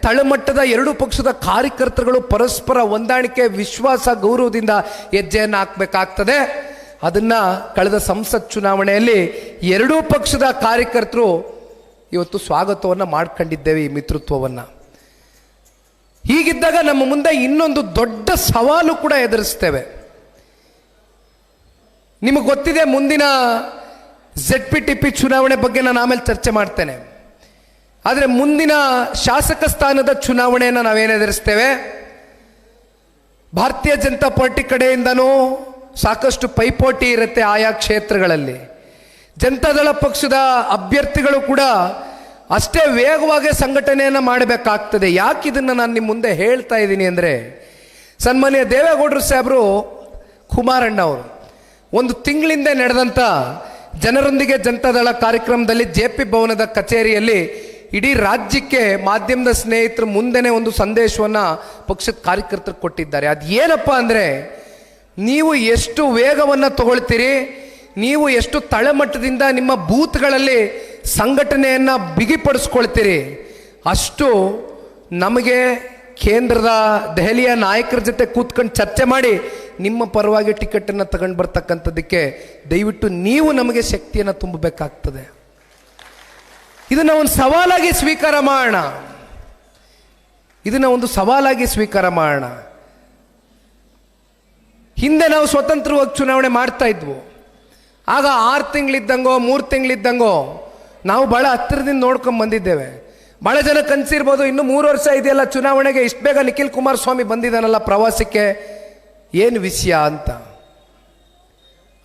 ತಳಮಟ್ಟದ ಎರಡು ಪಕ್ಷದ ಕಾರ್ಯಕರ್ತರುಗಳು ಪರಸ್ಪರ ಹೊಂದಾಣಿಕೆ, ವಿಶ್ವಾಸ, ಗೌರವದಿಂದ ಹೆಜ್ಜೆಯನ್ನು ಹಾಕಬೇಕಾಗ್ತದೆ. ಅದನ್ನು ಕಳೆದ ಸಂಸತ್ ಚುನಾವಣೆಯಲ್ಲಿ ಎರಡೂ ಪಕ್ಷದ ಕಾರ್ಯಕರ್ತರು ಇವತ್ತು ಸ್ವಾಗತವನ್ನು ಮಾಡ್ಕೊಂಡಿದ್ದೇವೆ ಈ ಮಿತೃತ್ವವನ್ನು. ಹೀಗಿದ್ದಾಗ ನಮ್ಮ ಮುಂದೆ ಇನ್ನೊಂದು ದೊಡ್ಡ ಸವಾಲು ಕೂಡ ಎದುರಿಸ್ತೇವೆ. ನಿಮಗೆ ಗೊತ್ತಿದೆ ಮುಂದಿನ ಝೆಡ್ ಪಿ ಟಿ ಪಿ ಚುನಾವಣೆ ಬಗ್ಗೆ ನಾನು ಆಮೇಲೆ ಚರ್ಚೆ ಮಾಡ್ತೇನೆ. ಆದರೆ ಮುಂದಿನ ಶಾಸಕ ಸ್ಥಾನದ ಚುನಾವಣೆಯನ್ನು ನಾವೇನು ಎದುರಿಸ್ತೇವೆ? ಭಾರತೀಯ ಜನತಾ ಪಾರ್ಟಿ ಕಡೆಯಿಂದನೂ ಸಾಕಷ್ಟು ಪೈಪೋಟಿ ಇರುತ್ತೆ ಆಯಾ ಕ್ಷೇತ್ರಗಳಲ್ಲಿ. ಜನತಾದಳ ಪಕ್ಷದ ಅಭ್ಯರ್ಥಿಗಳು ಕೂಡ ಅಷ್ಟೇ ವೇಗವಾಗಿ ಸಂಘಟನೆಯನ್ನು ಮಾಡಬೇಕಾಗ್ತದೆ. ಯಾಕೆ ಇದನ್ನು ನಾನು ನಿಮ್ಮ ಮುಂದೆ ಹೇಳ್ತಾ ಇದ್ದೀನಿ ಅಂದರೆ, ಸನ್ಮಾನ್ಯ ದೇವೇಗೌಡರು ಸಾಹೇಬರು ಕುಮಾರಣ್ಣ ಅವರು ಒಂದು ತಿಂಗಳಿಂದ ನಡೆದಂಥ ಜನರೊಂದಿಗೆ ಜನತಾದಳ ಕಾರ್ಯಕ್ರಮದಲ್ಲಿ ಜೆ ಪಿ ಭವನದ ಕಚೇರಿಯಲ್ಲಿ ಇಡೀ ರಾಜ್ಯಕ್ಕೆ ಮಾಧ್ಯಮದ ಸ್ನೇಹಿತರು ಮುಂದೆನೆ ಒಂದು ಸಂದೇಶವನ್ನು ಪಕ್ಷದ ಕಾರ್ಯಕರ್ತರು ಕೊಟ್ಟಿದ್ದಾರೆ. ಅದು ಏನಪ್ಪ ಅಂದರೆ, ನೀವು ಎಷ್ಟು ವೇಗವನ್ನು ತಗೊಳ್ತೀರಿ, ನೀವು ಎಷ್ಟು ತಳಮಟ್ಟದಿಂದ ನಿಮ್ಮ ಬೂತ್ಗಳಲ್ಲಿ ಸಂಘಟನೆಯನ್ನು ಬಿಗಿಪಡಿಸ್ಕೊಳ್ತೀರಿ, ಅಷ್ಟು ನಮಗೆ ಕೇಂದ್ರದ ದೆಹಲಿಯ ನಾಯಕರ ಜೊತೆ ಕೂತ್ಕೊಂಡು ಚರ್ಚೆ ಮಾಡಿ ನಿಮ್ಮ ಪರವಾಗಿ ಟಿಕೆಟನ್ನು ತಗೊಂಡು ಬರ್ತಕ್ಕಂಥದ್ದಕ್ಕೆ ದಯವಿಟ್ಟು ನೀವು ನಮಗೆ ಶಕ್ತಿಯನ್ನು ತುಂಬಬೇಕಾಗ್ತದೆ. ಇದನ್ನು ಒಂದು ಸವಾಲಾಗಿ ಸ್ವೀಕಾರ ಮಾಡೋಣ. ಇದನ್ನು ಒಂದು ಸವಾಲಾಗಿ ಸ್ವೀಕಾರ ಮಾಡೋಣ. ಹಿಂದೆ ನಾವು ಸ್ವತಂತ್ರವಾಗಿ ಚುನಾವಣೆ ಮಾಡ್ತಾ ಇದ್ವು. ಆಗ ಆರು ತಿಂಗಳಿದ್ದಂಗೋ, ಮೂರು ತಿಂಗಳಿದ್ದಂಗೋ, ನಾವು ಭಾಳ ಹತ್ತಿರದಿಂದ ನೋಡ್ಕೊಂಡು ಬಂದಿದ್ದೇವೆ. ಭಾಳ ಜನ ಕನಸಿರ್ಬೋದು, ಇನ್ನು ಮೂರು ವರ್ಷ ಇದೆಯಲ್ಲ ಚುನಾವಣೆಗೆ, ಇಷ್ಟು ಬೇಗ ನಿಖಿಲ್ ಕುಮಾರಸ್ವಾಮಿ ಬಂದಿದ್ದಾನಲ್ಲ ಪ್ರವಾಸಕ್ಕೆ. ಏನು ವಿಷಯ ಅಂತ?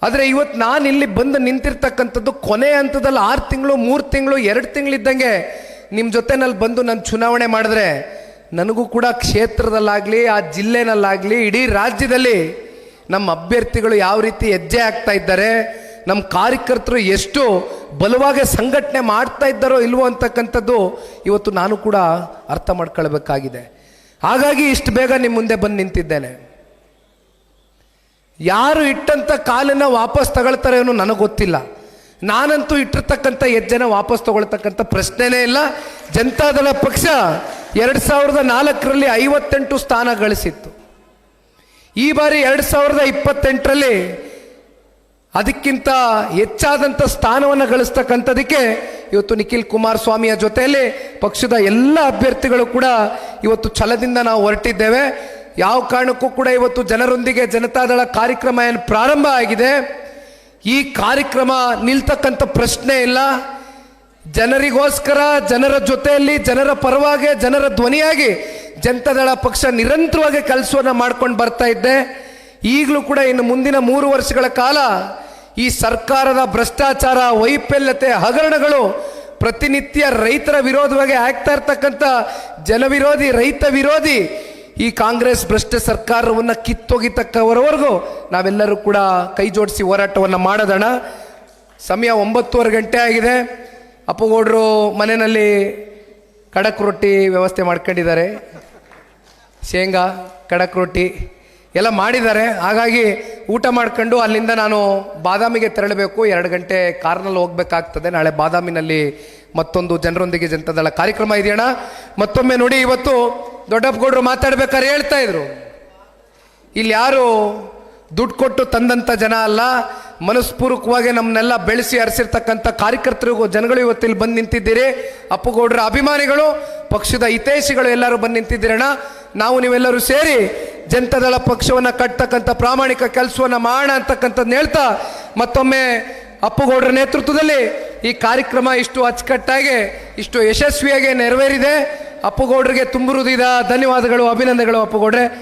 ಆದರೆ ಇವತ್ತು ನಾನು ಇಲ್ಲಿ ಬಂದು ನಿಂತಿರ್ತಕ್ಕಂಥದ್ದು ಕೊನೆ ಹಂತದಲ್ಲಿ ಆರು ತಿಂಗಳು, ಮೂರು ತಿಂಗಳು, ಎರಡು ತಿಂಗಳಿದ್ದಂಗೆ ನಿಮ್ಮ ಜೊತೆನಲ್ಲಿ ಬಂದು ನಾನು ಚುನಾವಣೆ ಮಾಡಿದ್ರೆ ನನಗೂ ಕೂಡ ಕ್ಷೇತ್ರದಲ್ಲಾಗಲಿ, ಆ ಜಿಲ್ಲೆನಲ್ಲಾಗಲಿ, ಇಡೀ ರಾಜ್ಯದಲ್ಲಿ ನಮ್ಮ ಅಭ್ಯರ್ಥಿಗಳು ಯಾವ ರೀತಿ ಹೆಜ್ಜೆ ಆಗ್ತಾ ಇದ್ದಾರೆ, ನಮ್ಮ ಕಾರ್ಯಕರ್ತರು ಎಷ್ಟು ಬಲವಾಗಿ ಸಂಘಟನೆ ಮಾಡ್ತಾ ಇದ್ದಾರೋ ಇಲ್ವೋ ಅಂತಕ್ಕಂಥದ್ದು ಇವತ್ತು ನಾನು ಕೂಡ ಅರ್ಥ ಮಾಡ್ಕೊಳ್ಬೇಕಾಗಿದೆ. ಹಾಗಾಗಿ ಇಷ್ಟು ಬೇಗ ನಿಮ್ಮ ಮುಂದೆ ಬಂದು ನಿಂತಿದ್ದೇನೆ. ಯಾರು ಇಟ್ಟಂಥ ಕಾಲನ್ನು ವಾಪಸ್ ತಗೊಳ್ತಾರೆ ಅನ್ನೋ ನನಗೆ ಗೊತ್ತಿಲ್ಲ. ನಾನಂತೂ ಇಟ್ಟಿರ್ತಕ್ಕಂಥ ಹೆಜ್ಜೆನ ವಾಪಸ್ ತಗೊಳ್ತಕ್ಕಂಥ ಪ್ರಶ್ನೆನೇ ಇಲ್ಲ. ಜನತಾದಳ ಪಕ್ಷ ಎರಡು ಸಾವಿರದ ನಾಲ್ಕರಲ್ಲಿ ಐವತ್ತೆಂಟು ಸ್ಥಾನ ಗಳಿಸಿತ್ತು. ಈ ಬಾರಿ ಎರಡು ಸಾವಿರದ ಇಪ್ಪತ್ತೆಂಟರಲ್ಲಿ ಅದಕ್ಕಿಂತ ಹೆಚ್ಚಾದಂಥ ಸ್ಥಾನವನ್ನು ಗಳಿಸ್ತಕ್ಕಂಥದಕ್ಕೆ ಇವತ್ತು ನಿಖಿಲ್ ಕುಮಾರಸ್ವಾಮಿಯ ಜೊತೆಯಲ್ಲಿ ಪಕ್ಷದ ಎಲ್ಲ ಅಭ್ಯರ್ಥಿಗಳು ಕೂಡ ಇವತ್ತು ಛಲದಿಂದ ನಾವು ಹೊರಟಿದ್ದೇವೆ. ಯಾವ ಕಾರಣಕ್ಕೂ ಕೂಡ ಇವತ್ತು ಜನರೊಂದಿಗೆ ಜನತಾದಳ ಕಾರ್ಯಕ್ರಮ ಏನು ಪ್ರಾರಂಭ ಆಗಿದೆ? ಈ ಕಾರ್ಯಕ್ರಮ ನಿಲ್ತಕ್ಕಂಥ ಪ್ರಶ್ನೆ ಇಲ್ಲ. ಜನರಿಗೋಸ್ಕರ, ಜನರ ಜೊತೆಯಲ್ಲಿ, ಜನರ ಪರವಾಗಿ, ಜನರ ಧ್ವನಿಯಾಗಿ ಜನತಾದಳ ಪಕ್ಷ ನಿರಂತರವಾಗಿ ಕೆಲಸವನ್ನು ಮಾಡ್ಕೊಂಡು ಬರ್ತಾ ಇದ್ದೆ. ಈಗಲೂ ಕೂಡ ಇನ್ನು ಮುಂದಿನ ಮೂರು ವರ್ಷಗಳ ಕಾಲ ಈ ಸರ್ಕಾರದ ಭ್ರಷ್ಟಾಚಾರ, ವೈಫಲ್ಯತೆ, ಹಗರಣಗಳು ಪ್ರತಿನಿತ್ಯ ರೈತರ ವಿರೋಧವಾಗಿ ಆಗ್ತಾ ಇರ್ತಕ್ಕಂಥ ಜನವಿರೋಧಿ, ರೈತ ವಿರೋಧಿ ಈ ಕಾಂಗ್ರೆಸ್ ಭ್ರಷ್ಟ ಸರ್ಕಾರವನ್ನು ಕಿತ್ತೊಗಿತಕ್ಕವರವರೆಗೂ ನಾವೆಲ್ಲರೂ ಕೂಡ ಕೈ ಜೋಡಿಸಿ ಹೋರಾಟವನ್ನು ಮಾಡೋದಣ. ಸಮಯ ಒಂಬತ್ತುವರೆ ಗಂಟೆ ಆಗಿದೆ. ಅಪ್ಪುಗೌಡರು ಮನೆಯಲ್ಲಿ ಖಡಕ್ ರೊಟ್ಟಿ ವ್ಯವಸ್ಥೆ ಮಾಡ್ಕೊಂಡಿದ್ದಾರೆ. ಶೇಂಗಾ, ಖಡಕ್ ರೊಟ್ಟಿ ಎಲ್ಲ ಮಾಡಿದ್ದಾರೆ. ಹಾಗಾಗಿ ಊಟ ಮಾಡ್ಕೊಂಡು ಅಲ್ಲಿಂದ ನಾನು ಬಾದಾಮಿಗೆ ತೆರಳಬೇಕು. ಎರಡು ಗಂಟೆ ಕಾರ್ನಲ್ಲಿ ಹೋಗ್ಬೇಕಾಗ್ತದೆ. ನಾಳೆ ಬಾದಾಮಿನಲ್ಲಿ ಮತ್ತೊಂದು ಜನರೊಂದಿಗೆ ಜನತಾದಳ ಕಾರ್ಯಕ್ರಮ ಇದೆಯಣ್ಣ. ಮತ್ತೊಮ್ಮೆ ನೋಡಿ ಇವತ್ತು ದೊಡ್ಡಪ್ಪಗೌಡರು ಮಾತಾಡ್ಬೇಕಾದ್ರೆ ಹೇಳ್ತಾ ಇದ್ರು. ಇಲ್ಲಿ ಯಾರು ದುಡ್ಡು ಕೊಟ್ಟು ತಂದಂಥ ಜನ ಅಲ್ಲ, ಮನಸ್ಪೂರ್ವಕವಾಗಿ ನಮ್ಮನ್ನೆಲ್ಲ ಬೆಳೆಸಿ ಹರಿಸಿರ್ತಕ್ಕಂಥ ಕಾರ್ಯಕರ್ತರಿಗೂ ಜನಗಳು ಇವತ್ತಿಲ್ಲಿ ಬಂದು ನಿಂತಿದ್ದೀರಿ. ಅಪ್ಪುಗೌಡರ ಅಭಿಮಾನಿಗಳು, ಪಕ್ಷದ ಹಿತೈಷಿಗಳು ಎಲ್ಲರೂ ಬಂದು ನಿಂತಿದ್ದೀರಣ್ಣ. ನಾವು ನೀವೆಲ್ಲರೂ ಸೇರಿ ಜನತಾದಳ ಪಕ್ಷವನ್ನು ಕಟ್ತಕ್ಕಂಥ ಪ್ರಾಮಾಣಿಕ ಕೆಲಸವನ್ನು ಮಾಡೋಣ ಅಂತಕ್ಕಂಥದ್ದು ಹೇಳ್ತಾ, ಮತ್ತೊಮ್ಮೆ ಅಪ್ಪುಗೌಡರ ನೇತೃತ್ವದಲ್ಲಿ ಈ ಕಾರ್ಯಕ್ರಮ ಇಷ್ಟು ಅಚ್ಚುಕಟ್ಟಾಗಿ, ಇಷ್ಟು ಯಶಸ್ವಿಯಾಗಿ ನೆರವೇರಿದೆ. ಅಪ್ಪುಗೌಡರಿಗೆ ತುಂಬು ಹೃದಯದ ಧನ್ಯವಾದಗಳು ಅಭಿನಂದನೆಗಳು ಅಪ್ಪುಗೌಡ್ರೆ